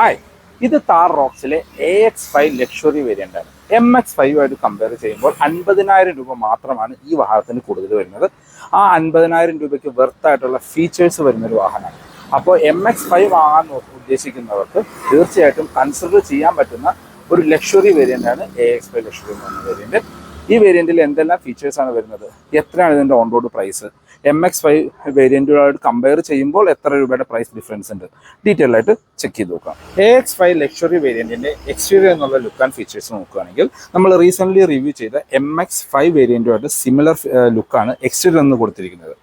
Hi ഇത് Thar റോക്സിലെ A X five luxury variant ആണ്. M X five ആയിട്ട് കമ്പയർ ചെയ്യുമ്പോൾ അൻപതിനായിരം രൂപ മാത്രമാണ് ഈ വാഹനത്തിന് കൂടുതൽ വരുന്നത്. ആ അൻപതിനായിരം രൂപയ്ക്ക് വെർത്തായിട്ടുള്ള ഫീച്ചേഴ്സ് വരുന്നൊരു വാഹനമാണ്. അപ്പോൾ എം എക്സ് ഫൈവ് വാങ്ങാൻ ഉദ്ദേശിക്കുന്നവർക്ക് തീർച്ചയായിട്ടും കൺസിഡർ ചെയ്യാൻ പറ്റുന്ന ഒരു ലക്ഷറി വേരിയന്റ് ആണ് എ എക്സ് ഫൈവ് ലക്ഷറി എന്ന് പറയുന്ന വേരിയന്റ് ഈ വേരിയന്റിൽ എന്തെല്ലാം ഫീച്ചേഴ്സാണ് വരുന്നത്? എത്രയാണ് ഇതിന്റെ on road price M X five വേരിയന്റുകളായിട്ട് compare ചെയ്യുമ്പോൾ എത്ര രൂപയുടെ പ്രൈസ് ഡിഫറൻസ് ഉണ്ട്? ഡീറ്റെയിൽ ആയിട്ട് ചെക്ക് ചെയ്ത് നോക്കാം. എ എക്സ് ഫൈവ് ലക്ഷറി വേരിയന്റിന്റെ എക്സ്റ്റീരിയർ എന്നുള്ള ലുക്ക് ആൻഡ് ഫീച്ചേഴ്സ് നോക്കുകയാണെങ്കിൽ നമ്മൾ റീസെന്റ്ലി റിവ്യൂ ചെയ്ത എം എക്സ് ഫൈവ് വേരിയന്റുമായിട്ട് സിമിലർ ലുക്കാണ് എക്സ്റ്റീരിയർ എന്ന് കൊടുത്തിരിക്കുന്നത്.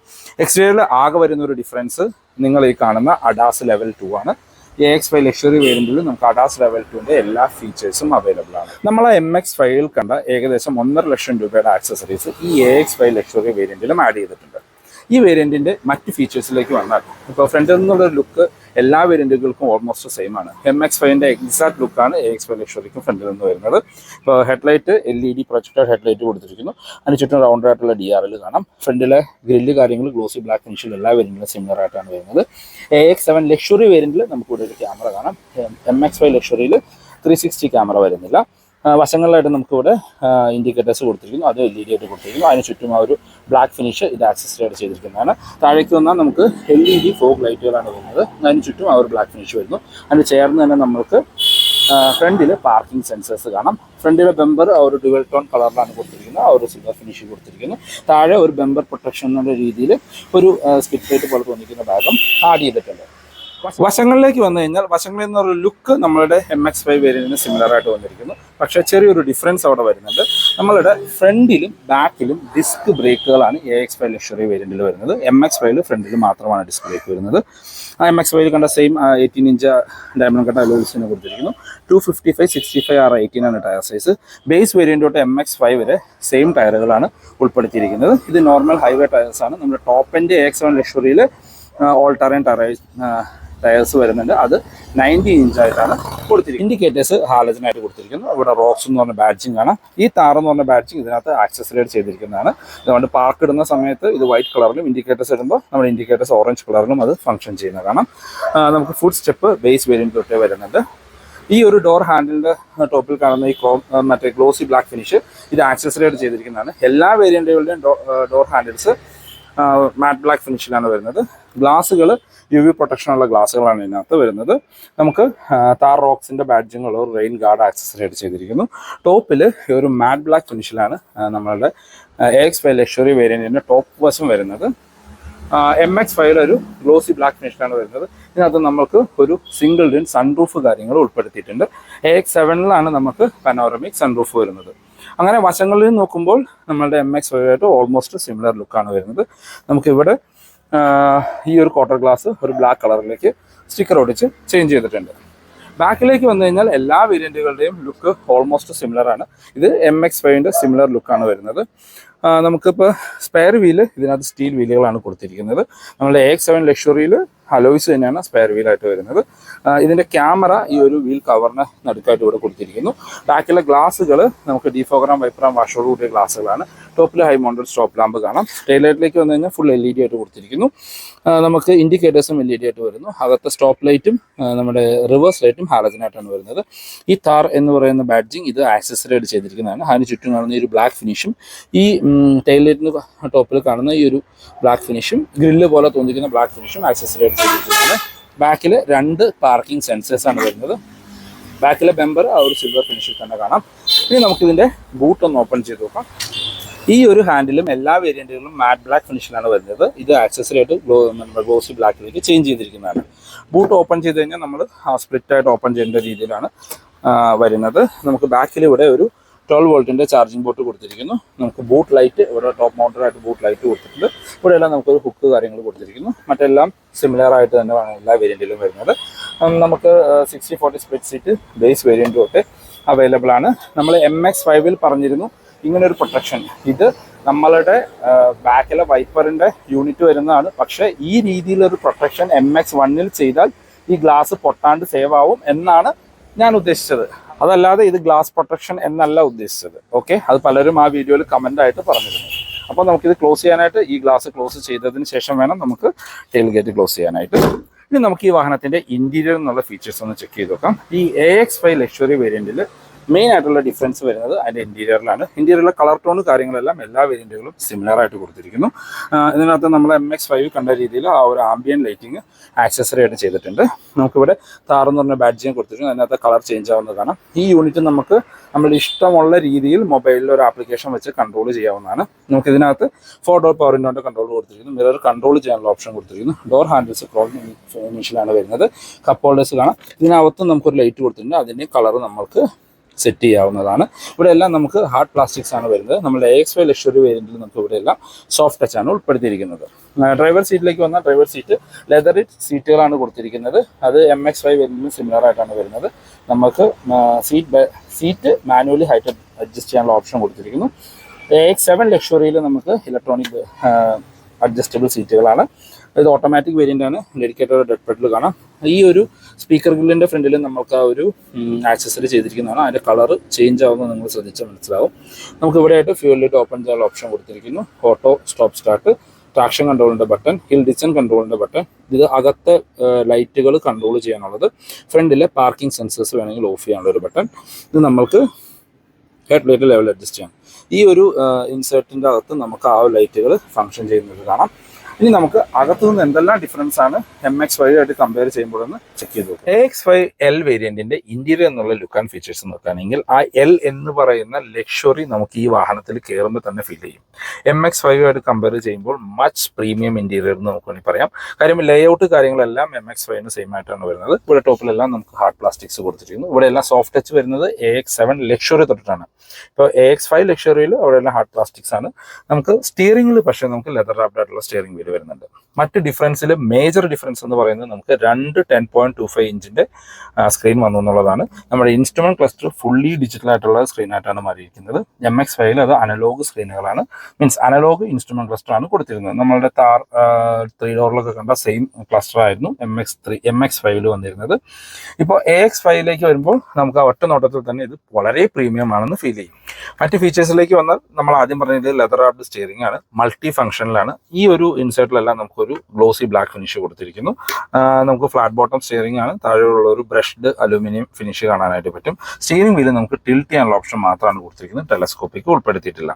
എക്സ്റ്റീരിയറിൽ ആകെ വരുന്ന ഒരു ഡിഫറൻസ് നിങ്ങൾ ഈ കാണുന്ന അഡാസ് ലെവൽ ടു ആണ്. എ എക്സ് ഫൈവ് ലക്ഷറി വേരിയന്റിൽ നമുക്ക് അഡാസ് ലെവൽ ടുവിന്റെ എല്ലാ ഫീച്ചേഴ്സും അവൈലബിൾ ആണ്. നമ്മൾ എം എക്സ് ഫൈവിൽ കണ്ട ഏകദേശം ഒന്നര ലക്ഷം രൂപയുടെ ആക്സസറീസ് ഈ എ എക്സ് ഫൈവ് ലക്ഷറി വേരിയന്റിലും ആഡ് ചെയ്തിട്ടുണ്ട്. ഈ വേരിയന്റിന്റെ മറ്റ് ഫീച്ചേഴ്സിലേക്ക് വന്നാൽ ഇപ്പോൾ ഫ്രണ്ടിൽ നിന്നുള്ള ലുക്ക് എല്ലാ വേരിയന്റുകൾക്കും ഓൾമോസ്റ്റ് സെയിം ആണ്. എം എക്സ് ഫൈവിന്റെ എക്സാക്ട് ലുക്കാണ് എ എക്സ് ഫൈവ് ലക്ഷറിക്കും ഫ്രണ്ടിൽ നിന്ന് വരുന്നത്. ഇപ്പോൾ headlight L E D projected headlight കൊടുത്തിരിക്കുന്നു. അതിന് ചുറ്റും റൗണ്ട് ആയിട്ടുള്ള ഡി ആർ എൽ കാണാം. ഫ്രണ്ടിലെ ഗ്രില്ല് കാര്യങ്ങൾ ഗ്ലോസി ബ്ലാക്ക് ഫിനിഷിൽ എല്ലാ വേരിയന്റിലും സിമിലർ ആയിട്ടാണ് വരുന്നത്. എ എക്സ് സെവൻ ലക്ഷറി വേരിയന്റിൽ നമുക്ക് ഇവിടെ ഒരു ക്യാമറ കാണാം. എം എക്സ് ഫൈവ് ലക്ഷറിയിൽ ത്രീ സിക്സ്റ്റി ക്യാമറ വരുന്നില്ല. വശങ്ങളിലായിട്ട് നമുക്കിവിടെ ഇൻഡിക്കേറ്റേഴ്സ് കൊടുത്തിരിക്കുന്നു. അത് എൽ ഇ ഡി ആയിട്ട് കൊടുത്തിരിക്കുന്നു. അതിന് ചുറ്റും ആ ഒരു ബ്ലാക്ക് ഫിനിഷ് ഇത് ആക്സസറിയായിട്ട് ചെയ്തിരിക്കുന്നതാണ്. താഴേക്ക് വന്നാൽ നമുക്ക് എൽ ഇ ഡി ഫോഗ് ലൈറ്റുകളാണ് വരുന്നത്. അതിന് ചുറ്റും ആ ഒരു ബ്ലാക്ക് ഫിനിഷ് വരുന്നു. അതിന് ചേർന്ന് തന്നെ നമുക്ക് ഫ്രണ്ടിൽ പാർക്കിംഗ് സെൻസേഴ്സ് കാണാം. ഫ്രണ്ടിലെ ബെമ്പർ ഒരു ഡുവൽ ടോൺ കളറിലാണ് കൊടുത്തിരിക്കുന്നത്. ആ ഒരു സിൽവർ ഫിനിഷ് കൊടുത്തിരിക്കുന്നു. താഴെ ഒരു ബെമ്പർ പ്രൊട്ടക്ഷൻ എന്നുള്ള രീതിയിൽ ഒരു സ്പിറ്റ് പ്ലേറ്റ് പോലെ തോന്നിക്കുന്ന ഭാഗം ആഡ് ചെയ്തിട്ടുണ്ട്. വശങ്ങളിലേക്ക് വന്നു കഴിഞ്ഞാൽ വശങ്ങളിൽ നിന്നൊരു ലുക്ക് നമ്മളുടെ എം എക്സ് ഫൈവ് വേരിയന്റിന് സിമിലർ ആയിട്ട് വന്നിരിക്കുന്നു. പക്ഷേ ചെറിയൊരു ഡിഫറൻസ് അവിടെ വരുന്നുണ്ട്. നമ്മളുടെ ഫ്രണ്ടിലും ബാക്കിലും ഡിസ്ക് ബ്രേക്കുകളാണ് എ എക്സ് ഫൈവ് ലക്ഷറി വേരിയന്റിൽ വരുന്നത്. എം എക്സ് ഫൈവിൽ ഫ്രണ്ടിൽ മാത്രമാണ് ഡിസ്ക് ബ്രേക്ക് വരുന്നത്. ആ എം എക്സ് ഫൈവിൽ കണ്ട same eighteen inch diamond cut അലോയ്സിന് കൊടുത്തിരിക്കുന്നു two fifty five sixty five R eighteen ആണ് ടയർ സൈസ് ബേസ് വേരിയന്റ് തൊട്ട് എം എക്സ് ഫൈവ് വരെ സെയിം ടയറുകളാണ് ഉൾപ്പെടുത്തിയിരിക്കുന്നത്. ഇത് നോർമൽ ഹൈവേ ടയർസ് ആണ്. നമ്മുടെ ടോപ്പ് എന്റെ എ എക്സ് വൺ ലക്ഷറിയിൽ ഓൾ ടറൈൻ ടയർ ടയേഴ്സ് വരുന്നുണ്ട്. അത് നയന്റി ഇഞ്ചായിട്ടാണ് കൊടുത്തിരിക്കുന്നത്. ഇൻഡിക്കേറ്റേഴ്സ് ഹാലജനായിട്ട് കൊടുത്തിരിക്കുന്നു. ഇവിടെ റോക്സ് എന്ന് പറഞ്ഞ ബാഡ്ജിങ് കാണാം ഈ താർ എന്ന് പറഞ്ഞ ബാഡ്ജിങ് ഇതിനകത്ത് ആക്സസറൈഡ് ചെയ്തിരിക്കുന്നതാണ്. അതുകൊണ്ട് പാർക്ക് ഇടുന്ന സമയത്ത് ഇത് വൈറ്റ് കളറിലും ഇൻഡിക്കേറ്റേഴ്സ് ഇടുമ്പോൾ നമ്മുടെ ഇൻഡിക്കേറ്റേഴ്സ് ഓറഞ്ച് കളറിലും അത് ഫംഗ്ഷൻ ചെയ്യുന്നത് കാണാം. നമുക്ക് ഫുഡ് സ്റ്റെപ്പ് ബേസ് വേരിയന്റ് തൊട്ടേ വരുന്നുണ്ട്. ഈ ഒരു ഡോർ ഹാൻഡിലിന്റെ ടോപ്പിൽ കാണുന്ന ഈ ക്രോം മറ്റേ ഗ്ലോസി ബ്ലാക്ക് ഫിനിഷ് ഇത് ആക്സസറൈഡ് ചെയ്തിരിക്കുന്നതാണ്. എല്ലാ വേരിയന്റുകളുടെയും ഡോർ ഹാൻഡിൽസ് മാറ്റ് ബ്ലാക്ക് ഫിനിഷിലാണ് വരുന്നത്. ഗ്ലാസ്സുകൾ യു വി പ്രൊട്ടക്ഷനുള്ള ഗ്ലാസ്സുകളാണ് ഇതിനകത്ത് വരുന്നത്. നമുക്ക് താർ താർ റോക്സിന്റെ ഒരു റെയിൻ ഗാർഡ് ആക്സസറൈഡ് ചെയ്തിരിക്കുന്നു. ടോപ്പിൽ ഒരു മാറ്റ് ബ്ലാക്ക് ഫിനിഷിലാണ് നമ്മളുടെ എക്സ് ഫൈവ് ലക്ഷറി വേരിയന്റിന്റെ ടോപ്പ് വശം വരുന്നത്. എം എക്സ് ഫൈവിൽ ഒരു ഗ്ലോസി ബ്ലാക്ക് ഫിനിഷിലാണ് വരുന്നത്. ഇതിനകത്ത് നമുക്ക് ഒരു സിംഗിൾ ഡിൻ സൺറൂഫ് കാര്യങ്ങൾ ഉൾപ്പെടുത്തിയിട്ടുണ്ട്. എ എക്സ് സെവനിലാണ് നമുക്ക് പനോറമിക് സൺറൂഫ് വരുന്നത്. അങ്ങനെ വശങ്ങളിൽ നോക്കുമ്പോൾ നമ്മളുടെ എം എക്സ് ഫൈവായിട്ട് ഓൾമോസ്റ്റ് സിമിലർ ലുക്കാണ് വരുന്നത്. നമുക്കിവിടെ ഈ ഒരു ക്വാർട്ടർ ഗ്ലാസ് ഒരു ബ്ലാക്ക് കളറിലേക്ക് സ്റ്റിക്കർ ഒടിച്ച് ചേഞ്ച് ചെയ്തിട്ടുണ്ട്. ബാക്കിലേക്ക് വന്നു കഴിഞ്ഞാൽ എല്ലാ വേരിയന്റുകളുടെയും ലുക്ക് ഓൾമോസ്റ്റ് സിമിലർ ആണ്. ഇത് എം എക്സ് ഫൈവിന്റെ സിമിലർ ലുക്കാണ് വരുന്നത്. നമുക്കിപ്പോൾ സ്പെയർ വീൽ ഇതിനകത്ത് സ്റ്റീൽ വീലുകളാണ് കൊടുത്തിരിക്കുന്നത്. നമ്മുടെ എക്സ് സെവൻ ലക്ഷറിയിൽ അലോയ്സ് തന്നെയാണ് സ്പെയർ വീലായിട്ട് വരുന്നത്. ഇതിന്റെ ക്യാമറ ഈ ഒരു വീൽ കവറിന് നടുക്കായിട്ട് ഇവിടെ കൊടുത്തിരിക്കുന്നു. ബാക്കിലെ ഗ്ലാസ്സുകൾ നമുക്ക് ഡിഫോഗ്രാം വൈപ്രാം വാഷോട് കൂടിയ ഗ്ലാസ്സുകളാണ്. ടോപ്പിൽ ഹൈ മൗണ്ടഡ് സ്റ്റോപ്പ് ലാമ്പ് കാണാം. ടൈലൈറ്റിലേക്ക് വന്നു കഴിഞ്ഞാൽ ഫുൾ എൽ ഇ ഡി ആയിട്ട് കൊടുത്തിരിക്കുന്നു. നമുക്ക് ഇൻഡിക്കേറ്റേഴ്സും എൽ ഇ ഡി ആയിട്ട് വരുന്നു. അകത്തെ സ്റ്റോപ്പ് ലൈറ്റും നമ്മുടെ റിവേഴ്സ് ലൈറ്റും ഹാലജനായിട്ടാണ് വരുന്നത്. ഈ താർ എന്ന് പറയുന്ന ബാഡ്ജിങ് ഇത് ആക്സസറൈഡ് ചെയ്തിരിക്കുന്നതാണ്. അതിന് ചുറ്റും കാണുന്ന ഒരു ബ്ലാക്ക് ഫിനിഷും ഈ ടൈൽ ലൈറ്റിന് ടോപ്പിൽ കാണുന്ന ഈ ഒരു ബ്ലാക്ക് ഫിനിഷും ഗ്രില്ല് പോലെ തോന്നിക്കുന്ന ബ്ലാക്ക് ഫിനിഷും ആക്സസറി ചെയ്തിരിക്കുന്നതാണ് ബാക്കിൽ രണ്ട് പാർക്കിംഗ് സെൻസേഴ്സ് ആണ് വരുന്നത്. ബാക്കിലെ ബെമ്പർ ആ ഒരു സിൽവർ ഫിനിഷിൽ തന്നെ കാണാം. ഇനി നമുക്കിതിന്റെ ബൂട്ട് ഒന്ന് ഓപ്പൺ ചെയ്ത് നോക്കാം. ഈ ഒരു ഹാൻഡിലും എല്ലാ വേരിയന്റുകളിലും മാറ്റ് ബ്ലാക്ക് ഫിനിഷിലാണ് വരുന്നത്. ഇത് ആക്സസറി ആയിട്ട് ഗ്ലോ നമ്മുടെ ഗ്ലോസി ബ്ലാക്കിലേക്ക് ചേഞ്ച് ചെയ്തിരിക്കുന്നതാണ്. ബൂട്ട് ഓപ്പൺ ചെയ്ത് കഴിഞ്ഞാൽ നമ്മൾ സ്പ്ലിറ്റായിട്ട് ഓപ്പൺ ചെയ്യേണ്ട രീതിയിലാണ് വരുന്നത്. നമുക്ക് ബാക്കിൽ ഇവിടെ ഒരു ട്വൽവ് വോൾട്ടിന്റെ ചാർജിംഗ് ബോട്ട് കൊടുത്തിരിക്കുന്നു. നമുക്ക് ബൂട്ട് ലൈറ്റ് ഇവിടെ ടോപ്പ് മോട്ടറായിട്ട് ബൂട്ട് ലൈറ്റ് കൊടുത്തിട്ടുണ്ട്. ഇവിടെ എല്ലാം നമുക്കൊരു ഹുക്ക് കാര്യങ്ങൾ കൊടുത്തിരിക്കുന്നു. മറ്റെല്ലാം സിമിലർ ആയിട്ട് തന്നെയാണ് എല്ലാ വേരിയന്റിലും വരുന്നത്. നമുക്ക് sixty forty split seat base വേരിയന്റും തൊട്ട് അവൈലബിൾ ആണ്. നമ്മൾ എം എക്സ് ഫൈവിൽ പറഞ്ഞിരുന്നു ഇങ്ങനൊരു പ്രൊട്ടക്ഷൻ ഇത് നമ്മളുടെ ബാക്കിലെ വൈപ്പറിന്റെ യൂണിറ്റ് വരുന്നതാണ്. പക്ഷേ ഈ രീതിയിലൊരു പ്രൊട്ടക്ഷൻ എം എക്സ് വണ്ണിൽ ചെയ്താൽ ഈ ഗ്ലാസ് പൊട്ടാണ്ട് സേവ് ആവും എന്നാണ് ഞാൻ ഉദ്ദേശിച്ചത്. അതല്ലാതെ ഇത് ഗ്ലാസ് പ്രൊട്ടക്ഷൻ എന്നല്ല ഉദ്ദേശിച്ചത്. ഓക്കെ അത് പലരും ആ വീഡിയോയിൽ കമന്റ് ആയിട്ട് പറഞ്ഞിരുന്നു. അപ്പോൾ നമുക്കിത് ക്ലോസ് ചെയ്യാനായിട്ട് ഈ ഗ്ലാസ് ക്ലോസ് ചെയ്തതിന് ശേഷം വേണം നമുക്ക് ടെയിൽ ഗേറ്റ് ക്ലോസ് ചെയ്യാനായിട്ട്. ഇനി നമുക്ക് ഈ വാഹനത്തിന്റെ ഇന്റീരിയർ എന്നുള്ള ഫീച്ചേഴ്സ് ഒന്ന് ചെക്ക് ചെയ്ത് നോക്കാം. ഈ എ എക്സ് ഫൈവ് ലക്ഷറി വേരിയന്റിൽ മെയിൻ ആയിട്ടുള്ള ഡിഫറൻസ് വരുന്നത് അതിന്റെ ഇന്റീരിയറിലാണ് ഇന്റീരിയറിലെ കളർ ടോൺ കാര്യങ്ങളെല്ലാം എല്ലാ വേരിയന്റുകളും സിമിലർ ആയിട്ട് കൊടുത്തിരിക്കുന്നു. ഇതിനകത്ത് നമ്മൾ എം എക്സ് ഫൈവ് കണ്ട രീതിയിൽ ആ ഒരു ആംബിയൻ ലൈറ്റിംഗ് ആക്സസറി ആയിട്ട് ചെയ്തിട്ടുണ്ട്. നമുക്കിവിടെ താറെന്ന് പറഞ്ഞ ബാഡ്ജിയും കൊടുത്തിട്ടുണ്ട്. അതിനകത്ത് കളർ ചേഞ്ച് ആവുന്നതാണ്. ഈ യൂണിറ്റ് നമുക്ക് നമ്മുടെ ഇഷ്ടമുള്ള രീതിയിൽ മൊബൈലിൽ ഒരു ആപ്ലിക്കേഷൻ വെച്ച് കൺട്രോൾ ചെയ്യാവുന്നതാണ്. നമുക്ക് ഇതിനകത്ത് ഫോർ ഡോർ പവർ കൺട്രോൾ കൊടുത്തിരിക്കുന്നു. മിറർ കൺട്രോൾ ചെയ്യാനുള്ള ഓപ്ഷൻ കൊടുത്തിരിക്കുന്നു. ഡോർ ഹാൻഡിൽസ് ക്രോൾ ഫിനിഷിലാണ് വരുന്നത്. കപ്പ് ഹോൾഡേഴ്സ് കാണാം. ഇതിനകത്ത് നമുക്കൊരു ലൈറ്റ് കൊടുത്തിട്ടുണ്ട്. അതിന്റെ കളർ നമുക്ക് സെറ്റ് ചെയ്യാവുന്നതാണ്. ഇവിടെ എല്ലാം നമുക്ക് ഹാർഡ് പ്ലാസ്റ്റിക്സ് ആണ് വരുന്നത്. നമ്മുടെ എക്സ് വൈ ലക്ഷറി വേരിയന്റിൽ നമുക്ക് ഇവിടെ എല്ലാം സോഫ്റ്റ് ടച്ച് ആണ് ഉൾപ്പെടുത്തിയിരിക്കുന്നത്. ഡ്രൈവർ സീറ്റിലേക്ക് വന്നാൽ ഡ്രൈവർ സീറ്റ് ലെതർ സീറ്റുകളാണ് കൊടുത്തിരിക്കുന്നത്. അത് എം എക്സ് വൈ വേരിയന്റിന് സിമിലർ ആയിട്ടാണ് വരുന്നത്. നമുക്ക് seat seat manually height adjust ചെയ്യാനുള്ള ഓപ്ഷൻ കൊടുത്തിരിക്കുന്നു. എക്സ് സെവൻ ലക്ഷറിയിൽ നമുക്ക് ഇലക്ട്രോണിക് അഡ്ജസ്റ്റബിൾ സീറ്റുകളാണ് ഇത് ഓട്ടോമാറ്റിക് വേരിയന്റ് ആണ്. ഡെഡിക്കേറ്റഡ് ഡെഡ് പെഡിൽ കാണാം. ഈ ഒരു സ്പീക്കർ ഗ്രില്ലിന്റെ ഫ്രണ്ടിൽ നമുക്ക് ആ ഒരു ആക്സസറി ചെയ്തിരിക്കുന്നതാണ്. അതിന്റെ കളർ ചേഞ്ച് ആവുന്നത് നിങ്ങൾ ശ്രദ്ധിച്ചാൽ മനസ്സിലാവും. നമുക്ക് ഇവിടെ ആയിട്ട് ഫ്യൂൽ ലൈറ്റ് ഓപ്പൺ ചെയ്യാനുള്ള ഓപ്ഷൻ കൊടുത്തിരിക്കുന്നു. ഓട്ടോ സ്റ്റോപ്പ് സ്റ്റാർട്ട് ട്രാക്ഷൻ കൺട്രോളിന്റെ ബട്ടൺ ഹിൽ ഡിസൺ കൺട്രോളിന്റെ ബട്ടൺ ഇത് അകത്തെ ലൈറ്റുകൾ കൺട്രോൾ ചെയ്യാനുള്ളത്. ഫ്രണ്ടിലെ പാർക്കിംഗ് സെൻസേഴ്സ് വേണമെങ്കിൽ ഓഫ് ചെയ്യാനുള്ള ഒരു ബട്ടൺ ഇത് നമുക്ക് ഹെഡ് ലൈറ്റ് ലെവൽ അഡ്ജസ്റ്റ് ചെയ്യാം. ഈ ഒരു ഇൻസേർട്ടിന്റെ അകത്ത് നമുക്ക് ആ ലൈറ്റുകൾ ഫങ്ഷൻ ചെയ്യുന്നത് കാണാം. ഇനി നമുക്ക് അകത്തു നിന്ന് എന്തെല്ലാം ഡിഫറൻസ് ആണ് എം എക്സ് ഫൈവ് ആയിട്ട് കമ്പയർ ചെയ്യുമ്പോഴെന്ന് ചെക്ക് ചെയ്തു എ എക്സ് ഫൈവ് എൽ വേരിയന്റിന്റെ ഇന്റീരിയർ എന്നുള്ള ലുക്ക് ആൻഡ് ഫീച്ചേഴ്സ് നോക്കുകയാണെങ്കിൽ ആ എൽ എന്ന് പറയുന്ന ലക്ഷറി നമുക്ക് ഈ വാഹനത്തിൽ കയറുമ്പോൾ തന്നെ ഫീൽ ചെയ്യും. എം എക്സ് ഫൈവ് ആയിട്ട് കമ്പയർ ചെയ്യുമ്പോൾ മച്ച് പ്രീമിയം ഇന്റീരിയർ എന്ന് നമുക്ക് വേണമെങ്കിൽ പറയാം. കാര്യം ലേഔട്ട് കാര്യങ്ങളെല്ലാം എം എക്സ് ഫൈവിന് സെയിം ആയിട്ടാണ് വരുന്നത്. ഇവിടെ ടോപ്പിലെല്ലാം നമുക്ക് ഹാർഡ് പ്ലാസ്റ്റിക്സ് കൊടുത്തിരിക്കുന്നു. ഇവിടെ എല്ലാം സോഫ്റ്റ് ടച്ച് വരുന്നത് എ എക്സ് സെവൻ ലക്ഷറി തൊട്ടിട്ടാണ്. ഇപ്പോൾ എ എക്സ് ഫൈവ് ലക്ഷറിയിൽ അവിടെ എല്ലാം ഹാർഡ് പ്ലാസ്റ്റിക്സ് ആണ്. നമുക്ക് സ്റ്റിയറിംഗിൽ പക്ഷേ നമുക്ക് ലെതർ റാപ്ഡ് ആയിട്ടുള്ള സ്റ്റിയറിംഗ് വീൽ വരുന്നുണ്ട്. മറ്റ് ഡിഫറൻസിൽ മേജർ ഡിഫറൻസ് എന്ന് പറയുന്നത് നമുക്ക് രണ്ട് ടെൻ പോയിന്റ് ടു ഫൈവ് ഇഞ്ചിന്റെ സ്ക്രീൻ വന്നു എന്നുള്ളതാണ്. നമ്മുടെ ഇൻസ്ട്രുമെന്റ് ക്ലസ്റ്റർ ഫുള്ളി ഡിജിറ്റൽ ആയിട്ടുള്ള സ്ക്രീൻ ആയിട്ടാണ് മാറിയിരിക്കുന്നത്. എം എക്സ് ഫൈവിൽ അത് അനലോഗ് സ്ക്രീനുകളാണ് മീൻസ് അനലോഗ് ഇൻസ്ട്രുമെന്റ് ക്ലസ്റ്റർ ആണ് കൊടുത്തിരുന്നത്. നമ്മളുടെ താർ ത്രീ ഡോറിലൊക്കെ കണ്ട സെയിം ക്ലസ്റ്റർ ആയിരുന്നു M X three M X ഫൈവിൽ വന്നിരുന്നത്. ഇപ്പോൾ എ എക്സ് ഫൈവിലേക്ക് വരുമ്പോൾ നമുക്ക് ആ ഒറ്റ നോട്ടത്തിൽ തന്നെ ഇത് വളരെ പ്രീമിയം ആണെന്ന് ഫീൽ ചെയ്യും. മറ്റ് ഫീച്ചേഴ്സിലേക്ക് വന്നാൽ നമ്മൾ ആദ്യം പറഞ്ഞത് ലെതർ ആർഡ് സ്റ്റിയറിംഗ് ആണ്. മൾട്ടി ഫംഗ്ഷനിലാണ് ഈ ഒരു ഇൻസേർട്ടിലെല്ലാം നമുക്കൊരു ഗ്ലോസി ബ്ലാക്ക് ഫിനിഷ് കൊടുത്തിരിക്കുന്നു. നമുക്ക് ഫ്ലാറ്റ് ബോട്ടം സ്റ്റിയറിംഗ് ആണ്. താഴെയുള്ള ഒരു ബ്രഷ്ഡ് അലൂമിനിയം ഫിനിഷ് കാണാനായിട്ട് പറ്റും. സ്റ്റിയറിംഗ് വീൽ നമുക്ക് ടിൽറ്റ് ചെയ്യാനുള്ള ഓപ്ഷൻ മാത്രമാണ് കൊടുത്തിരിക്കുന്നത്. ടെലസ്കോപ്പിക്ക് ഉൾപ്പെടുത്തിയിട്ടില്ല.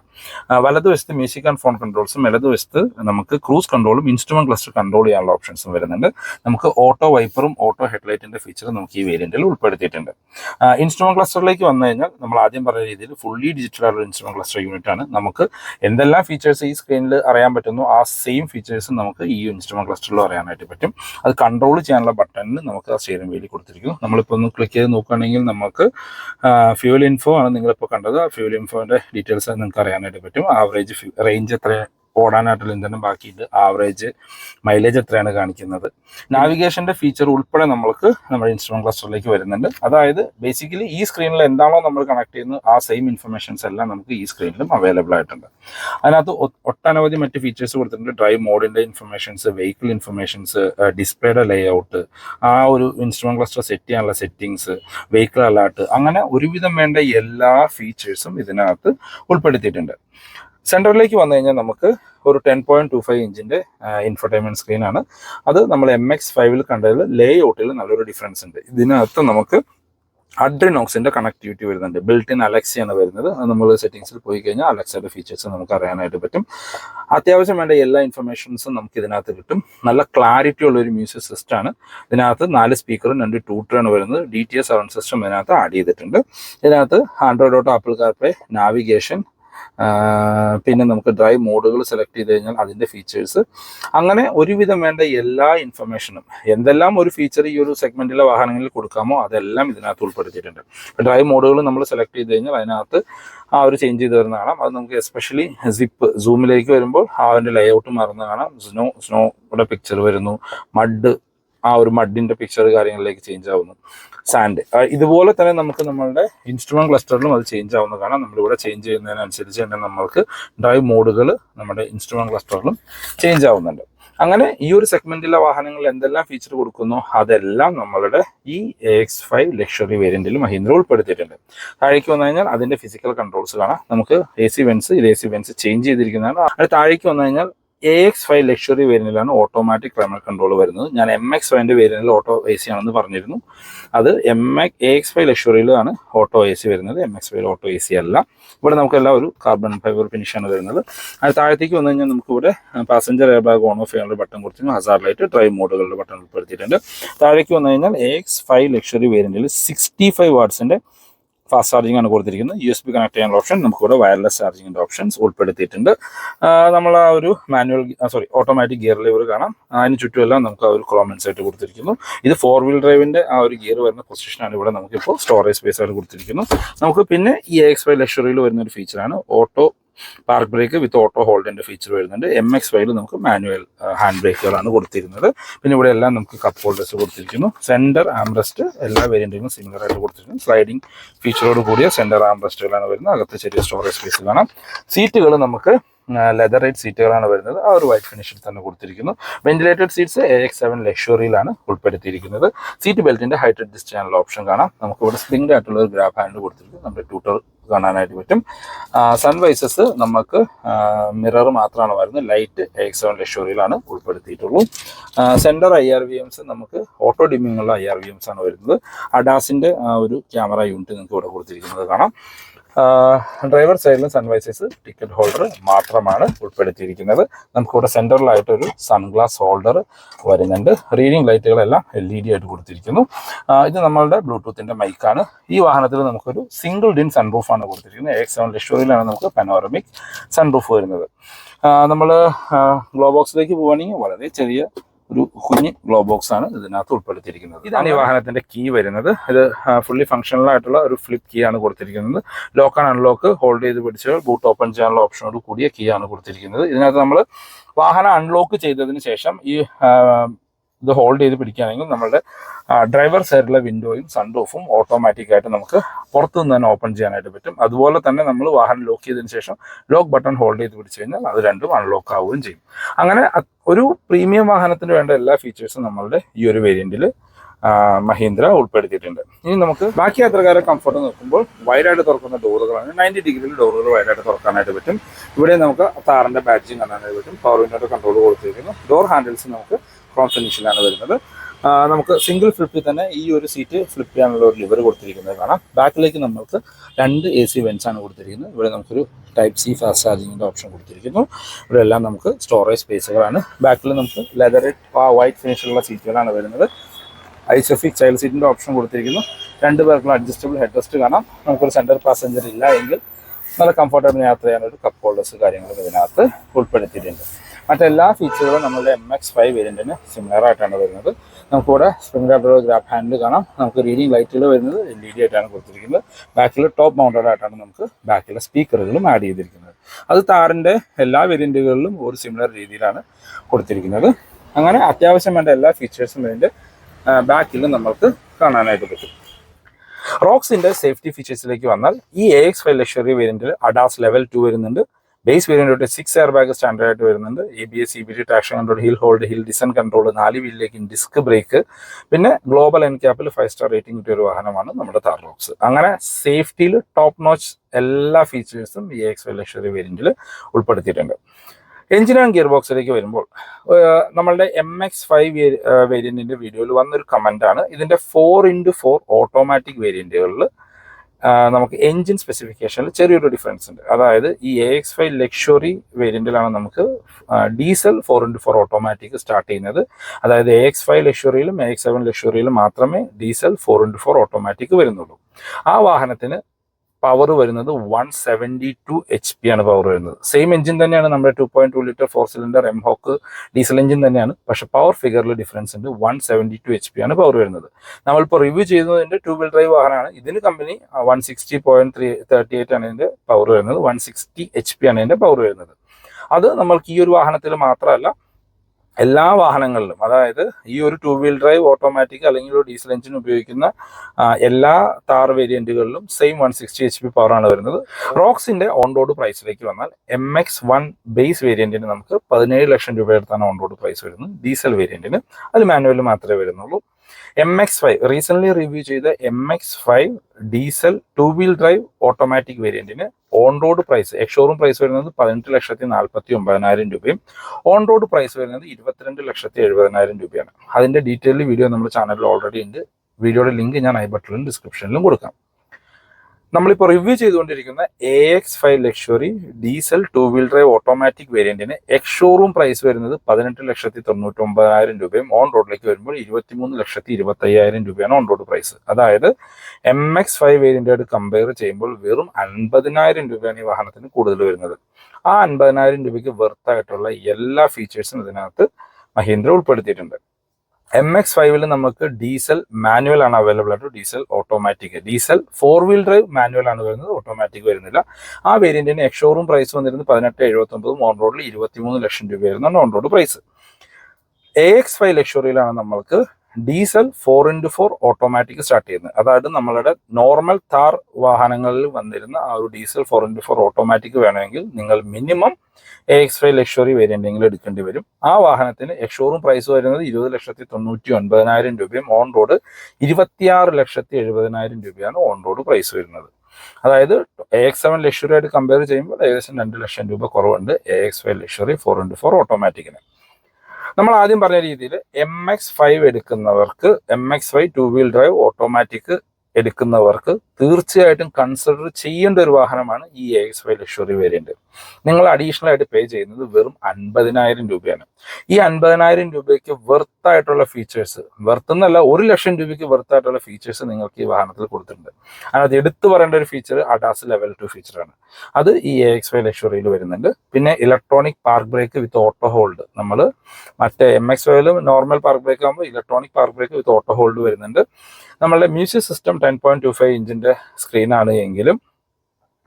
വലതുവശത്ത് മ്യൂസിക് ആൻഡ് ഫോൺ കൺട്രോൾസും ഇടതുവശത്ത് നമുക്ക് ക്രൂസ് കൺട്രോളും ഇൻസ്ട്രുമെന്റ് ക്ലസ്റ്റർ കൺട്രോൾ ചെയ്യാനുള്ള ഓപ്ഷൻസും വരുന്നുണ്ട്. നമുക്ക് ഓട്ടോ വൈപ്പറും ഓട്ടോ ഹെഡ്ലൈറ്റിന്റെ ഫീച്ചറും നമുക്ക് ഈ വേരിയന്റിൽ ഉൾപ്പെടുത്തിയിട്ടുണ്ട്. ഇൻസ്ട്രുമെന്റ് ക്ലസ്റ്ററിലേക്ക് വന്നു കഴിഞ്ഞാൽ നമ്മൾ ആദ്യം പറഞ്ഞ രീതിയിൽ ഫുള്ളി ഡിജിറ്റൽ ആയിട്ടുള്ള ഇൻസ്ട്രുമെന്റ് ക്ലസ്റ്റർ യൂണിറ്റ് ആണ്. നമുക്ക് എന്തെല്ലാം ഫീച്ചേഴ്സ് ഈ സ്ക്രീനിൽ അറിയാൻ പറ്റുന്നു ആ സെയിം ഫീച്ചേഴ്സ് നമുക്ക് ഈ ഇൻസ്ട്രുമെന്റ് ക്ലസ്റ്ററിൽ പറയാനായിട്ട് പറ്റും. അത് കൺട്രോൾ ചെയ്യാനുള്ള ബട്ടണിന് നമുക്ക് ആ സ്റ്റിയറിംഗ് വീലിൽ കൊടുത്തിരിക്കുന്നു. നമ്മളിപ്പോൾ ഒന്ന് ക്ലിക്ക് ചെയ്ത് നോക്കുകയാണെങ്കിൽ നമുക്ക് ഫ്യൂൽ ഇൻഫോ ആണ് നിങ്ങളിപ്പോൾ കണ്ടത്. ആ ഫ്യൂൽ ഇൻഫോന്റെ ഡീറ്റെയിൽസ് നിങ്ങൾക്ക് അറിയാനായിട്ട് പറ്റും. ആവറേജ് റേഞ്ച് എത്ര ഓടാനായിട്ടുള്ള ഇന്ധനം ബാക്കിയിട്ട് ആവറേജ് മൈലേജ് എത്രയാണ് കാണിക്കുന്നത്. നാവിഗേഷന്റെ ഫീച്ചർ ഉൾപ്പെടെ നമ്മൾക്ക് നമ്മുടെ ഇൻസ്ട്രുമെന്റ് ക്ലസ്റ്ററിലേക്ക് വരുന്നുണ്ട്. അതായത് ബേസിക്കലി ഈ സ്ക്രീനിൽ എന്താണോ നമ്മൾ കണക്ട് ചെയ്യുന്നത് ആ സെയിം ഇൻഫർമേഷൻസ് എല്ലാം നമുക്ക് ഈ സ്ക്രീനിലും അവൈലബിൾ ആയിട്ടുണ്ട്. അതിനകത്ത് ഒട്ടനവധി മറ്റ് ഫീച്ചേഴ്സ് കൊടുത്തിട്ടുണ്ട്. ഡ്രൈവ് മോഡിന്റെ ഇൻഫർമേഷൻസ് വെഹിക്കിൾ ഇൻഫർമേഷൻസ് ഡിസ്പ്ലേയുടെ ലേഔട്ട് ആ ഒരു ഇൻസ്ട്രുമെന്റ് ക്ലസ്റ്റർ സെറ്റ് ചെയ്യാനുള്ള സെറ്റിങ്സ് വെഹിക്കിൾ അലേർട്ട് അങ്ങനെ ഒരുവിധം വേണ്ട എല്ലാ ഫീച്ചേഴ്സും ഇതിനകത്ത് ഉൾപ്പെടുത്തിയിട്ടുണ്ട്. സെന്ററിലേക്ക് വന്നു കഴിഞ്ഞാൽ നമുക്ക് ഒരു ടെൻ പോയിന്റ് ടു ഫൈവ് ഇഞ്ചിന്റെ ഇൻഫർടൈൻമെന്റ് സ്ക്രീനാണ് അത് നമ്മൾ എം എക്സ് ഫൈവിൽ കണ്ടതിൽ ലേ ഔട്ടിൽ നല്ലൊരു ഡിഫറൻസ് ഉണ്ട്. ഇതിനകത്ത് നമുക്ക് അഡ്രിനോക്സിന്റെ കണക്ടിവിറ്റി വരുന്നുണ്ട്. ബിൽറ്റ് ഇൻ അലക്സിയാണ് വരുന്നത്. അത് നമ്മൾ സെറ്റിംഗ്സിൽ പോയി കഴിഞ്ഞാൽ അലക്സയുടെ ഫീച്ചേഴ്സ് നമുക്ക് അറിയാനായിട്ട് പറ്റും. അത്യാവശ്യം വേണ്ട എല്ലാ ഇൻഫർമേഷൻസും നമുക്ക് ഇതിനകത്ത് കിട്ടും. നല്ല ക്ലാരിറ്റി ഉള്ള ഒരു മ്യൂസിക് സിസ്റ്റം ആണ്. ഇതിനകത്ത് നാല് സ്പീക്കറും രണ്ട് ട്യൂട്ടറാണ് വരുന്നത്. D T S sound system ഇതിനകത്ത് ആഡ് ചെയ്തിട്ടുണ്ട്. ഇതിനകത്ത് Android auto Apple CarPlay navigation പിന്നെ നമുക്ക് ഡ്രൈവ് മോഡുകൾ സെലക്ട് ചെയ്ത് കഴിഞ്ഞാൽ അതിന്റെ ഫീച്ചേഴ്സ് അങ്ങനെ ഒരുവിധം വേണ്ട എല്ലാ ഇൻഫർമേഷനും എന്തെല്ലാം ഒരു ഫീച്ചർ ഈ ഒരു സെഗ്മെന്റിലെ വാഹനങ്ങളിൽ കൊടുക്കാമോ അതെല്ലാം ഇതിനകത്ത് ഉൾപ്പെടുത്തിയിട്ടുണ്ട്. ഡ്രൈവ് മോഡുകൾ നമ്മൾ സെലക്ട് ചെയ്ത് കഴിഞ്ഞാൽ അതിനകത്ത് ആ ഒരു ചേഞ്ച് ചെയ്ത് വരുന്ന കാണാം. അത് നമുക്ക് എസ്പെഷ്യലി സിപ്പ് സൂമിലേക്ക് വരുമ്പോൾ ആ അതിന്റെ ലേഔട്ട് മാറുന്ന കാണാം. സ്നോ സ്നോയുടെ പിക്ചർ വരുന്നു. മഡ് ആ ഒരു മഡിന്റെ പിക്ചർ കാര്യങ്ങളിലേക്ക് ചേഞ്ച് ആവുന്നു. സാൻഡ് ഇതുപോലെ തന്നെ നമുക്ക് നമ്മളുടെ ഇൻസ്ട്രുമെന്റ് ക്ലസ്റ്ററിലും അത് ചേഞ്ച് ആവുന്നത് കാണാം നമ്മളിവിടെ ചേഞ്ച് ചെയ്യുന്നതിനനുസരിച്ച് തന്നെ നമ്മൾക്ക് ഡ്രൈവ് മോഡുകൾ നമ്മുടെ ഇൻസ്ട്രുമെന്റ് ക്ലസ്റ്ററിലും ചേഞ്ച് ആവുന്നുണ്ട്. അങ്ങനെ ഈ ഒരു സെഗ്മെന്റിലെ വാഹനങ്ങൾ എന്തെല്ലാം ഫീച്ചർ കൊടുക്കുന്നു? അതെല്ലാം നമ്മളുടെ ഈ എക്സ് ഫൈവ് ലക്ഷറി വേരിയന്റിൽ മഹീന്ദ്ര ഉൾപ്പെടുത്തിയിട്ടുണ്ട്. താഴേക്ക് വന്നു കഴിഞ്ഞാൽ അതിന്റെ ഫിസിക്കൽ കൺട്രോൾസ് കാണാം. നമുക്ക് എ സി വെൻസ് ഇത് എ സി വെൻസ് ചേഞ്ച് ചെയ്തിരിക്കുന്നതാണ്. അത് താഴേക്ക് വന്നു കഴിഞ്ഞാൽ എ എക്സ് ഫൈവ് ലക്ഷറി വേരിയന്റിലാണ് ഓട്ടോമാറ്റിക് ക്ലൈമറ്റ് കൺട്രോൾ വരുന്നത്. ഞാൻ എം എക്സ് ഫൈവിന്റെ വേരിയന്റിൽ ഓട്ടോ എ സി ആണെന്ന് പറഞ്ഞിരുന്നു. അത് M X A X five ലക്ഷറിയിലാണ് auto A C വരുന്നത്. M X five auto A C അല്ല. ഇവിടെ നമുക്കെല്ലാം ഒരു കാർബൺ ഫൈബർ ഫിനിഷാണ് വരുന്നത്. അത് താഴത്തേക്ക് വന്നു കഴിഞ്ഞാൽ നമുക്കിവിടെ passenger air bag on off ചെയ്യാനുള്ള ബട്ടൺ കൊടുത്തിട്ടുണ്ട്. ഹസാർ ലൈറ്റ് ഡ്രൈവ് മോഡുകളുടെ ബട്ടൺ ഉൾപ്പെടുത്തിയിട്ടുണ്ട്. താഴേക്ക് വന്നു കഴിഞ്ഞാൽ എ എക്സ് ഫൈവ് ലക്ഷറി വേരിയന്റിൽ സിക്സ്റ്റി ഫൈവ് വാട്ട്സിന്റെ ഫാസ്റ്റ് ചാർജിംഗ് ആണ് കൊടുത്തിരിക്കുന്നത്. യു എസ് ബി കണക്ട് ചെയ്യാനുള്ള ഓപ്ഷൻ നമുക്കിവിടെ വയർലെസ് ചാർജിങ്ങിന്റെ ഓപ്ഷൻസ് ഉൾപ്പെടുത്തിയിട്ടുണ്ട്. നമ്മൾ ആ ഒരു manual sorry automatic gear lever കാണാം. അതിന് ചുറ്റുമെല്ലാം നമുക്ക് ആ ഒരു ക്രോമൻസ് ആയിട്ട് കൊടുത്തിരിക്കുന്നു. ഇത് ഫോർ വീൽ ഡ്രൈവിന്റെ ആ ഒരു ഗിയർ വരുന്ന പൊസിഷനാണ് ഇവിടെ നമുക്കിപ്പോൾ സ്റ്റോറേജ് സ്പേസ് ആയിട്ട് കൊടുത്തിരിക്കുന്നു നമുക്ക് പിന്നെ ഈ എക്സ് ഫൈവ് ലക്ഷറിയിൽ വരുന്ന ഒരു ഫീച്ചറാണ് auto park brake with auto ഹോൾഡിന്റെ feature വരുന്നുണ്ട്. എം എക്സ് വൈയിൽ നമുക്ക് മാനുവൽ ഹാൻഡ് ബ്രേക്കുകളാണ് കൊടുത്തിരുന്നത്. പിന്നെ ഇവിടെ എല്ലാം നമുക്ക് കപ്പ് ഹോൾഡേഴ്സ് കൊടുത്തിരിക്കുന്നു. സെന്റർ ആംബ്രസ്റ്റ് എല്ലാ വേരിയന്റിലും സിമിലർ ആയിട്ട് കൊടുത്തിരിക്കുന്നു. സ്ലൈഡിംഗ് ഫീച്ചറോട് കൂടിയ സെന്റർ ആംബ്രസ്റ്റുകളാണ് വരുന്നത്. അകത്ത് ചെറിയ സ്റ്റോറേജ് സ്പേസ് കാണാം സീറ്റുകൾ നമുക്ക് ലെതർ റൈറ്റ് സീറ്റുകളാണ് വരുന്നത്. ആ ഒരു വൈറ്റ് ഫിനിഷിൽ തന്നെ കൊടുത്തിരിക്കുന്നു. Ventilated seats A X seven ലക്ഷറിയിലാണ് ഉൾപ്പെടുത്തിയിരിക്കുന്നത്. സീറ്റ് ബെൽറ്റിന്റെ ഹൈറ്റ് അഡ്ജസ്റ്റ് ചെയ്യാനുള്ള ഓപ്ഷൻ കാണാം. നമുക്ക് ഇവിടെ സ്പ്രിംഗ് ആയിട്ടുള്ള ഒരു ഗ്രാഫ് ഹാൻഡ് കൊടുത്തിരിക്കുന്നു നമ്മുടെ ട്യൂട്ടർ കാണാനായിട്ട് പറ്റും. സൺവൈസസ് നമുക്ക് മിറർ മാത്രമാണ് വരുന്നത്. ലൈറ്റ് എ എക്സ് സെവൻ ലക്ഷറിയിലാണ് ഉൾപ്പെടുത്തിയിട്ടുള്ളൂ. Centre I R V Ms നമുക്ക് ഓട്ടോ ഡിമ്മിങ്ങുള്ള ഐ ആർ വി എംസ് ആണ് വരുന്നത്. അഡാസിന്റെ ഒരു ക്യാമറ യൂണിറ്റ് നിങ്ങൾക്ക് ഇവിടെ കൊടുത്തിരിക്കുന്നത് കാണാം. ഡ്രൈവർ സൈഡിലും സൺവൈസേഴ്സ് ടിക്കറ്റ് ഹോൾഡർ മാത്രമാണ് ഉൾപ്പെടുത്തിയിരിക്കുന്നത്. നമുക്കിവിടെ സെന്ററിലായിട്ടൊരു സൺഗ്ലാസ് ഹോൾഡർ വരുന്നുണ്ട്. റീഡിംഗ് ലൈറ്റുകളെല്ലാം എൽ ഇ ഡി ആയിട്ട് കൊടുത്തിരിക്കുന്നു. ഇത് നമ്മളുടെ ബ്ലൂടൂത്തിന്റെ മൈക്കാണ്. ഈ വാഹനത്തിൽ നമുക്കൊരു സിംഗിൾ ഡിൻ സൺറൂഫാണ് കൊടുത്തിരിക്കുന്നത്. എക്സ് സെവൻ ലക്ഷറിയിലാണ് നമുക്ക് പനോറമിക് സൺറൂഫ് വരുന്നത്. നമ്മൾ ഗ്ലോ ബോക്സിലേക്ക് പോവുകയാണെങ്കിൽ വളരെ ചെറിയ ഒരു കുഞ്ഞ് ഗ്ലോ ബോക്സ് ആണ് ഇതിനകത്ത് ഉൾപ്പെടുത്തിയിരിക്കുന്നത്. ഇതാണ് ഈ വാഹനത്തിന്റെ കീ വരുന്നത്. ഇത് ഫുള്ളി ഫംഗ്ഷണൽ ആയിട്ടുള്ള ഒരു ഫ്ലിപ്പ് കീ ആണ് കൊടുത്തിരിക്കുന്നത്. ലോക്ക് ആൻഡ് അൺലോക്ക് ഹോൾഡ് ചെയ്ത് പിടിച്ച് ബൂട്ട് ഓപ്പൺ ചെയ്യാനുള്ള ഓപ്ഷനോട് കൂടിയ കീ ആണ് കൊടുത്തിരിക്കുന്നത്. ഇതിനകത്ത് നമ്മൾ വാഹനം അൺലോക്ക് ചെയ്തതിന് ശേഷം ഈ ഇത് ഹോൾഡ് ചെയ്ത് പിടിക്കുകയാണെങ്കിൽ നമ്മുടെ ഡ്രൈവർ സൈഡിലെ വിൻഡോയും സൺറൂഫും ഓട്ടോമാറ്റിക് ആയിട്ട് നമുക്ക് പുറത്തു നിന്ന് തന്നെ ഓപ്പൺ ചെയ്യാനായിട്ട് പറ്റും. അതുപോലെ തന്നെ നമ്മൾ വാഹനം ലോക്ക് ചെയ്തതിന് ശേഷം ലോക്ക് ബട്ടൺ ഹോൾഡ് ചെയ്ത് പിടിച്ചു കഴിഞ്ഞാൽ അത് രണ്ടും അൺലോക്ക് ആവുകയും ചെയ്യും. അങ്ങനെ ഒരു പ്രീമിയം വാഹനത്തിന് വേണ്ട എല്ലാ ഫീച്ചേഴ്സും നമ്മളുടെ ഈ ഒരു വേരിയന്റിൽ മഹീന്ദ്ര ഉൾപ്പെടുത്തിയിട്ടുണ്ട്. ഇനി നമുക്ക് ബാക്കി യാത്രക്കാരെ കംഫർട്ട് നോക്കുമ്പോൾ വൈഡായിട്ട് തുറക്കുന്ന ഡോറുകളാണ് നയന്റി ഡിഗ്രിയിൽ ഡോറുകൾ വൈഡായിട്ട് തുറക്കാനായിട്ട് പറ്റും. ഇവിടെ നമുക്ക് താറിന്റെ ബാറ്റിങ് കാണാനായിട്ട് പറ്റും. പവർ വിൻഡോയുടെ കൺട്രോൾ കൊടുത്തിരിക്കുന്നു. ഡോർ ഹാൻഡിൽസ് നമുക്ക് ക്രോം ഫിനിഷിലാണ് വരുന്നത്. നമുക്ക് സിംഗിൾ ഫ്ലിപ്പിൽ തന്നെ ഈ ഒരു സീറ്റ് ഫ്ലിപ്പ് ചെയ്യാനുള്ള ഒരു ലിവർ കൊടുത്തിരിക്കുന്നത് കാണാം. ബാക്കിലേക്ക് നമുക്ക് രണ്ട് എ സി വെൻസ് ആണ് കൊടുത്തിരിക്കുന്നത്. ഇവിടെ നമുക്കൊരു ടൈപ്പ് സി ഫാസ്റ്റ് ചാർജിങ്ങിന്റെ ഓപ്ഷൻ കൊടുത്തിരിക്കുന്നു. ഇവിടെ എല്ലാം നമുക്ക് സ്റ്റോറേജ് സ്പേസുകളാണ് ബാക്കിൽ നമുക്ക് ലെതർ വൈറ്റ് ഫിനിഷിലുള്ള സീറ്റുകളാണ് വരുന്നത്. ഐസോഫിക് ചൈൽഡ് സീറ്റിന്റെ ഓപ്ഷൻ കൊടുത്തിരിക്കുന്നു. രണ്ട് പേർക്കുള്ള അഡ്ജസ്റ്റബിൾ ഹെഡ് റെസ്റ്റ് കാണാം. നമുക്കൊരു സെന്റർ പാസഞ്ചർ ഇല്ല എങ്കിൽ നല്ല കംഫർട്ടബിൾ യാത്ര ചെയ്യാനൊരു കപ്പ് ഹോൾഡേഴ്സ് കാര്യങ്ങളും ഇതിനകത്ത് ഉൾപ്പെടുത്തിയിട്ടുണ്ട്. മറ്റെല്ലാ ഫീച്ചറുകളും നമ്മുടെ എം എക്സ് ഫൈവ് വേരിയന്റിന് സിമിലർ ആയിട്ടാണ് വരുന്നത്. നമുക്കിവിടെ സ്പ്രിംഗ് ഗ്രാഫ് ഹാൻഡിൽ കാണാം. നമുക്ക് റീഡിംഗ് ലൈറ്റുകൾ വരുന്നത് എൽ ഇ ഡി ആയിട്ടാണ് കൊടുത്തിരിക്കുന്നത്. ബാക്കിൽ ടോപ്പ് മൗണ്ടഡ് ആയിട്ടാണ് നമുക്ക് ബാക്കിലെ സ്പീക്കറുകളും ആഡ് ചെയ്തിരിക്കുന്നത്. അത് താറിന്റെ എല്ലാ വേരിയന്റുകളിലും ഒരു സിമിലർ രീതിയിലാണ് കൊടുത്തിരിക്കുന്നത്. അങ്ങനെ അത്യാവശ്യം വേണ്ട എല്ലാ ഫീച്ചേഴ്സും ഇതിന്റെ ബാക്കിൽ നമുക്ക് കാണാനായിട്ട് പറ്റും. റോക്സിന്റെ സേഫ്റ്റി ഫീച്ചേഴ്സിലേക്ക് വന്നാൽ ഈ എ എക്സ് ഫൈവ് ലക്ഷറി വേരിയന്റിൽ അഡാസ് ലെവൽ ടു വരുന്നുണ്ട്. Base variant six air bag standard ആയിട്ട് വരുന്നുണ്ട്. A B S C B T traction control hill hold hill descent control നാല് വീലിലേക്കും ഡിസ്ക് ബ്രേക്ക് പിന്നെ ഗ്ലോബൽ എൻ ക്യാപ്പിൽ ഫൈവ് സ്റ്റാർ റേറ്റിംഗ് കിട്ടിയ ഒരു വാഹനമാണ് നമ്മുടെ താർ റോക്സ് അങ്ങനെ സേഫ്റ്റിയിൽ ടോപ്പ് നോച്ച് എല്ലാ ഫീച്ചേഴ്സും ഈ എക്സ് വൈ ലക്ഷറി വേരിയന്റിൽ ഉൾപ്പെടുത്തിയിട്ടുണ്ട്. ആൻഡ് ഗിയർ ബോക്സിലേക്ക് വരുമ്പോൾ നമ്മളുടെ എം എക്സ് ഫൈവ് വേരിയന്റിന്റെ വീഡിയോയിൽ വന്നൊരു കമന്റ് ആണ്. ഇതിന്റെ ഫോർ ഇന്റു ഫോർ ഓട്ടോമാറ്റിക് വേരിയന്റുകളിൽ നമുക്ക് എൻജിൻ സ്പെസിഫിക്കേഷനിൽ ചെറിയൊരു ഡിഫറൻസ് ഉണ്ട്. അതായത് ഈ എ എക്സ് ഫൈവ് ലക്ഷറി വേരിയന്റിലാണ് നമുക്ക് diesel four into four automatic start ചെയ്യുന്നത്. അതായത് എ എക്സ് ഫൈവ് ലക്ഷറിയിലും എ എക്സ് സെവൻ ലക്ഷറിയിലും മാത്രമേ diesel four into four automatic വരുന്നുള്ളൂ. ആ വാഹനത്തിന് പവർ വരുന്നത് one seventy two H P ആണ് പവർ വരുന്നത്. സെയിം എഞ്ചിൻ തന്നെയാണ് നമ്മുടെ two point two litre four cylinder M hawk diesel engine തന്നെയാണ്. പക്ഷേ പവർ ഫിഗറിൽ ഡിഫറൻസ് ഉണ്ട്. One seventy two H P ആണ് പവർ വരുന്നത്. നമ്മളിപ്പോൾ റിവ്യൂ ചെയ്യുന്നതിന്റെ ടു വീൽ ഡ്രൈവ് വാഹനമാണ്. ഇതിന് company one sixty point three thirty eight ആണ് ഇതിന്റെ പവർ വരുന്നത്. വൺ സിക്സ്റ്റി എച്ച് പി ആണ് ഇതിന്റെ പവർ വരുന്നത്. അത് നമ്മൾക്ക് ഈ ഒരു വാഹനത്തിൽ മാത്രമല്ല എല്ലാ വാഹനങ്ങളിലും അതായത് ഈ ഒരു ടു വീൽ ഡ്രൈവ് ഓട്ടോമാറ്റിക് അല്ലെങ്കിൽ ഒരു ഡീസൽ എഞ്ചിൻ ഉപയോഗിക്കുന്ന എല്ലാ Thar വേരിയന്റുകളിലും same one sixty H P power ആണ് വരുന്നത്. റോക്സിന്റെ ഓൺ റോഡ് പ്രൈസിലേക്ക് വന്നാൽ എം എക്സ് വൺ ബേസ് വേരിയന്റിന് നമുക്ക് പതിനേഴ് ലക്ഷം രൂപ ഓൺ റോഡ് പ്രൈസ് വരുന്നത്. ഡീസൽ വേരിയന്റിന് അത് മാനുവൽ മാത്രമേ വരുന്നുള്ളൂ. M X five recent review ചെയ്ത M X five diesel two wheel drive automatic വേരിയന്റിന് on road price ex showroom price വരുന്നത് പതിനെട്ട് ലക്ഷത്തി നാൽപ്പത്തി ഒമ്പതിനായിരം രൂപയും ഓൺ റോഡ് പ്രൈസ് വരുന്നത് ഇരുപത്തിരണ്ട് ലക്ഷത്തി എഴുപതിനായിരം രൂപയാണ്. അതിന്റെ ഡീറ്റെയിൽ വീഡിയോ നമ്മുടെ ചാനലിൽ ഓൾറെഡി ഉണ്ട്. വീഡിയോയുടെ ലിങ്ക് ഞാൻ ഐ ബട്ടണിലും ഡിസ്ക്രിപ്ഷനിലും കൊടുക്കാം. നമ്മളിപ്പോൾ റിവ്യൂ ചെയ്തുകൊണ്ടിരിക്കുന്ന A X five luxury diesel two wheel drive automatic വേരിയന്റിന് ex showroom price വരുന്നത് പതിനെട്ട് ലക്ഷത്തി തൊണ്ണൂറ്റി ഒമ്പതിനായിരം രൂപയും ഓൺ റോഡിലേക്ക് വരുമ്പോൾ ഇരുപത്തിമൂന്ന് ലക്ഷത്തി ഇരുപത്തി അയ്യായിരം രൂപയാണ് ഓൺ റോഡ് പ്രൈസ് അതായത് എം എക്സ് ഫൈവ് വേരിയന്റായിട്ട് കമ്പയർ ചെയ്യുമ്പോൾ വെറും അൻപതിനായിരം രൂപയാണ് ഈ വാഹനത്തിന് കൂടുതൽ വരുന്നത്. ആ അൻപതിനായിരം രൂപയ്ക്ക് വെർത്തായിട്ടുള്ള എല്ലാ ഫീച്ചേഴ്സും ഇതിനകത്ത് മഹീന്ദ്ര ഉൾപ്പെടുത്തിയിട്ടുണ്ട്. എം എക്സ് ഫൈവിൽ നമുക്ക് ഡീസൽ മാനുവൽ ആണ് അവൈലബിൾ ആയിട്ട് diesel automatic diesel four wheel drive manual ആണ് വരുന്നത് ഓട്ടോമാറ്റിക് വരുന്നില്ല. ആ വേരിയന്റിന് എക്സോറൂം പ്രൈസ് വന്നിരുന്നത് പതിനെട്ട് എഴുപത്തി ഒമ്പതും ഓൺ റോഡിൽ ഇരുപത്തിമൂന്ന് ലക്ഷം രൂപയായിരുന്നു on road price A X five ലക്ഷറിയിലാണ് നമ്മൾക്ക് diesel four into four automatic start ചെയ്യുന്നത്. അതായത് നമ്മളുടെ നോർമൽ താർ വാഹനങ്ങളിൽ വന്നിരുന്ന ആ ഒരു diesel four into four automatic വേണമെങ്കിൽ നിങ്ങൾ minimum A X five luxury വേരിയന്റെങ്കിലും എടുക്കേണ്ടി വരും. ആ വാഹനത്തിന് എക്ഷോറും പ്രൈസ് വരുന്നത് ഇരുപത് ലക്ഷത്തി തൊണ്ണൂറ്റി ഒൻപതിനായിരം രൂപയും ഓൺ റോഡ് ഇരുപത്തിയാറ് ലക്ഷത്തി എഴുപതിനായിരം രൂപയാണ് ഓൺ റോഡ് പ്രൈസ് വരുന്നത്. അതായത് എ എക്സ് സെവൻ ലക്ഷറി ആയിട്ട് കമ്പയർ ചെയ്യുമ്പോൾ ഏകദേശം രണ്ട് ലക്ഷം രൂപ കുറവുണ്ട് A X five luxury four into four ഓട്ടോമാറ്റിക്കിന് നമ്മൾ ആദ്യം പറഞ്ഞ രീതിയിൽ എം എക്സ് ഫൈവ് എടുക്കുന്നവർക്ക് M X five two wheel drive automatic എടുക്കുന്നവർക്ക് തീർച്ചയായിട്ടും കൺസിഡർ ചെയ്യേണ്ട ഒരു വാഹനമാണ് ഈ A X five luxury variant നിങ്ങൾ അഡീഷണൽ ആയിട്ട് പേ ചെയ്യുന്നത് വെറും അൻപതിനായിരം രൂപയാണ്. ഈ അൻപതിനായിരം രൂപയ്ക്ക് വെർത്ത് ആയിട്ടുള്ള ഫീച്ചേഴ്സ് വെർത്ത് ഒരു ലക്ഷം രൂപയ്ക്ക് വെർത്ത് ആയിട്ടുള്ള ഫീച്ചേഴ്സ് നിങ്ങൾക്ക് ഈ വാഹനത്തിൽ കൊടുത്തിട്ടുണ്ട്. അതിനകത്ത് എടുത്തു പറയേണ്ട ഒരു ഫീച്ചർ അഡാസ് ലെവൽ ടു ഫീച്ചറാണ് അത് ഈ എ എക്സ് ഫൈവ് ലക്ഷറിയിൽ വരുന്നുണ്ട്. പിന്നെ electronic park brake with auto hold നമ്മൾ മറ്റേ എം എക്സ് ഫൈവിലും നോർമൽ പാർക്ക് ബ്രേക്ക് ആകുമ്പോൾ electronic park brake with auto hold വരുന്നുണ്ട്. നമ്മളുടെ music system ten point two five ഇഞ്ചിന്റെ സ്ക്രീനാണ് എങ്കിലും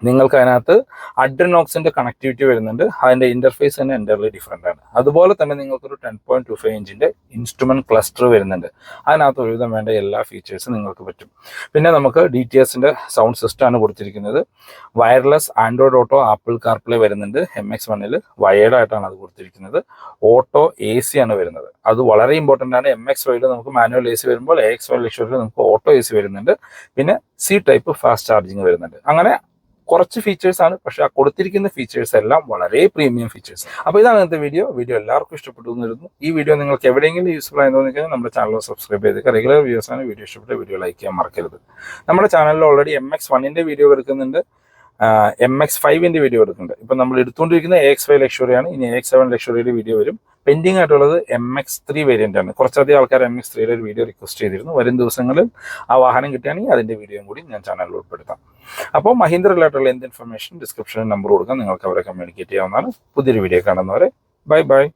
നിങ്ങൾക്ക് അതിനകത്ത് അഡ്രനോക്സിന്റെ കണക്ടിവിറ്റി വരുന്നുണ്ട്. അതിന്റെ ഇന്റർഫേസ് തന്നെ എന്റർലി ഡിഫറെന്റ് ആണ്. അതുപോലെ തന്നെ നിങ്ങൾക്കൊരു ടെൻ പോയിന്റ് ടു ഫൈവ് ഇഞ്ചിന്റെ ഇൻസ്ട്രുമെന്റ് ക്ലസ്റ്റർ വരുന്നുണ്ട്. അതിനകത്ത് ഒരുവിധം വേണ്ട എല്ലാ ഫീച്ചേഴ്സും നിങ്ങൾക്ക് പറ്റും. പിന്നെ നമുക്ക് ഡി ടി എസിന്റെ സൗണ്ട് സിസ്റ്റം ആണ് കൊടുത്തിരിക്കുന്നത്. Wireless Android auto Apple CarPlay വരുന്നുണ്ട്. എം എക്സ് വണ്ണിൽ വയേർഡായിട്ടാണ് അത് കൊടുത്തിരിക്കുന്നത്. ഓട്ടോ എ സി ആണ് വരുന്നത്. അത് വളരെ ഇമ്പോർട്ടന്റ് ആണ്. എം എക്സ് വൈയിൽ നമുക്ക് മാനുവൽ എ സി വരുമ്പോൾ എ എക്സ് വൈ ലക്ഷറിൽ നമുക്ക് ഓട്ടോ എ സി വരുന്നുണ്ട്. പിന്നെ സി ടൈപ്പ് ഫാസ്റ്റ് ചാർജിങ് വരുന്നുണ്ട്. അങ്ങനെ കുറച്ച് ഫീച്ചേഴ്സ് ആണ്. പക്ഷെ ആ കൊടുത്തിരിക്കുന്ന ഫീച്ചേഴ്സ് എല്ലാം വളരെ പ്രീമിയം ഫീച്ചേഴ്സ് അപ്പോൾ ഇതാണ് ഇന്നത്തെ വീഡിയോ വീഡിയോ എല്ലാവർക്കും ഇഷ്ടപ്പെട്ടു എന്നിരുന്നു ഈ വീഡിയോ നിങ്ങൾക്ക് എവിടെയെങ്കിലും യൂസ്ഫുൾ ആയി തോന്നിക്കഴിഞ്ഞാൽ നമ്മുടെ ചാനൽ സബ്സ്ക്രൈബ് ചെയ്ത് റെഗുലർ വ്യൂസ് ആണ്. വീഡിയോ ഇഷ്ടപ്പെട്ട വീഡിയോ ലൈക്ക് ചെയ്യാൻ മറക്കരുത്. നമ്മുടെ ചാനലിൽ ഓൾറെഡി എം എക്സ് വണ്ണിന്റെ വീഡിയോ എടുക്കുന്നുണ്ട്. എം എക്സ് ഫൈവിന്റെ വീഡിയോ എടുക്കുന്നുണ്ട്. ഇപ്പൊ നമ്മൾ എടുത്തുകൊണ്ടിരിക്കുന്ന എ എക്സ് ഫൈവ് ലക്ഷറിയാണ് ഇനി എ എക്സ് സെവൻ ലക്ഷറിയുടെ വീഡിയോ വരും. പെൻഡിങ് ആയിട്ടുള്ളത് എം എക്സ് ത്രീ വേരിയന്റ് ആണ്. കുറച്ചധികം ആൾക്കാർ എം എക്സ് ത്രീയുടെ ഒരു വീഡിയോ റിക്വസ്റ്റ് ചെയ്തിരുന്നു. വരും ദിവസങ്ങളിൽ ആ വാഹനം കിട്ടുകയാണെങ്കിൽ അതിന്റെ വീഡിയോയും കൂടി ഞാൻ ചാനലിൽ ഉൾപ്പെടുത്താം. അപ്പോൾ മഹീന്ദ്ര റിലേറ്റുള്ള എന്ത് ഇൻഫർമേഷൻ ഡിസ്ക്രിപ്ഷനിൽ നമ്പർ കൊടുക്കാം. നിങ്ങൾക്ക് അവരെ കമ്മ്യൂണിക്കേറ്റ് ചെയ്യാവുന്നതാണ്. പുതിയൊരു വീഡിയോ കാണുന്നവരെ. Bye bye